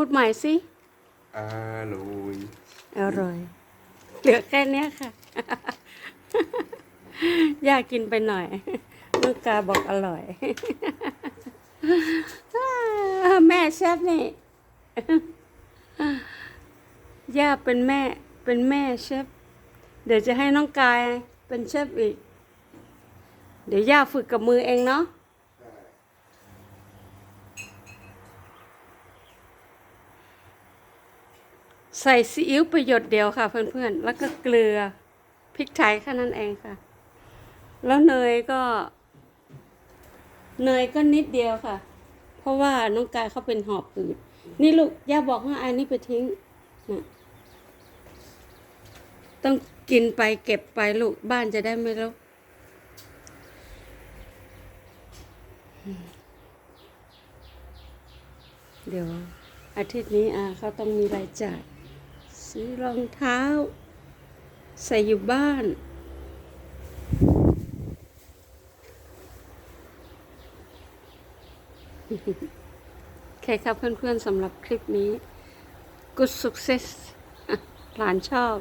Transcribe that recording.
พูดใหม่สิอร่อยอร่อย เหลือแค่เนี้ยค่ะย่ากินไปหน่อยลูกกาบอกอร่อย แม่เชฟนี่ย่าเป็นแม่เป็นแม่เชฟเดี๋ยวจะให้น้องกายเป็นเชฟอีก เดี๋ยวย่าฝึกกับมือเองเนาะ ใส่ซีอิ๊วไปหยดเดียวค่ะ เพื่อนๆ แล้วก็เกลือพริกไทยแค่นั้นเองค่ะ แล้วเนยก็ เนยก็นิดเดียวค่ะ เพราะว่าน้องกายเขาเป็นหอบหืดนี่ลูกย่าบอกว่าอันนี้ไปทิ้งนะต้องกินไปเก็บไปลูกบ้านจะได้ไม่รกเดี๋ยวอาทิตย์นี้อาเขาต้องมีรายจ่าย ซื้อรองเท้า ใส่อยู่บ้านโอเคครับเพื่อนๆสำหรับคลิปนี้ Good success หลานชอบ